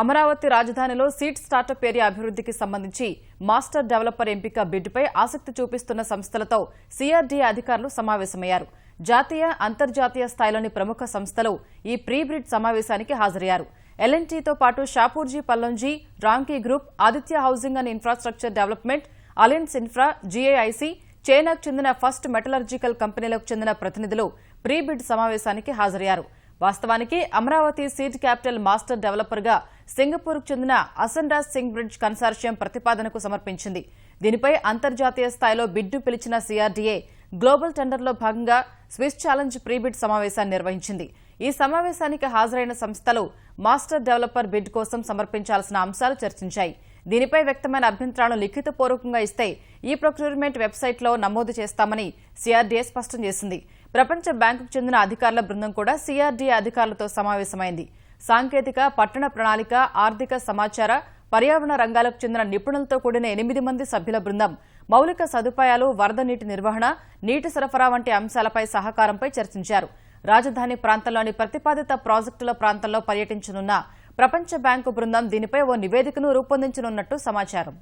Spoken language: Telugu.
అమరావతి రాజధానిలో సీట్ స్టార్టప్ ఏరియా అభివృద్ధికి సంబంధించి మాస్టర్ డెవలపర్ ఎంపిక బిడ్డుపై ఆసక్తి చూపిస్తున్న సంస్థలతో సీఆర్డీఏ అధికారులు సమావేశమయ్యారు. జాతీయ అంతర్జాతీయ స్థాయిలోని ప్రముఖ సంస్థలు ఈ ప్రీ బ్రిడ్ సమావేశానికి హాజరయ్యారు. ఎల్ఎన్టీతో పాటు Shapoorji Pallonji Ramky group Aditya housing and infrastructure development alliance infra GAIC చైనాకు చెందిన ఫస్ట్ మెటలర్జికల్ కంపెనీలకు చెందిన ప్రతినిధులు ప్రీ బిడ్ సమావేశానికి హాజరయ్యారు. వాస్తవానికి అమరావతి సీట్ క్యాపిటల్ మాస్టర్ డెవలపర్గా సింగపూర్కు చెందిన అసన్రాజ్ సింగ్ బ్రిడ్జ్ కన్సార్షియం ప్రతిపాదనకు సమర్పించింది. దీనిపై అంతర్జాతీయ స్థాయిలో బిడ్డు పిలిచిన సీఆర్డీఏ గ్లోబల్ టెండర్లో భాగంగా స్విస్ ఛాలెంజ్ ప్రీబిడ్ సమావేశాన్ని నిర్వహించింది. ఈ సమావేశానికి హాజరైన సంస్థలు మాస్టర్ డెవలపర్ బిడ్ కోసం సమర్పించాల్సిన అంశాలు చర్చించాయి. దీనిపై వ్యక్తమైన అభ్యంతరాలను లిఖితపూర్వకంగా ఇస్తే ఈ ప్రొక్యూర్మెంట్ వెబ్సైట్లో నమోదు చేస్తామని సీఆర్డీఏ స్పష్టం చేసింది. ప్రపంచ బ్యాంకుకు చెందిన అధికారుల బృందం కూడా సీఆర్డీఏ అధికారులతో సమావేశమైంది. సాంకేతిక పట్టణ ప్రణాళిక ఆర్థిక సమాచార పర్యావరణ రంగాలకు చెందిన నిపుణులతో కూడిన ఎనిమిది మంది సభ్యుల బృందం మౌలిక సదుపాయాలు వరద నీటి నిర్వహణ నీటి సరఫరా వంటి అంశాలపై సహకారంపై చర్చించారు. రాజధాని ప్రాంతంలోని ప్రతిపాదిత ప్రాజెక్టుల ప్రాంతంలో పర్యటించనున్న ప్రపంచ బ్యాంకు బృందం దీనిపై ఓ నివేదికను రూపొందించనున్నట్టు సమాచారం.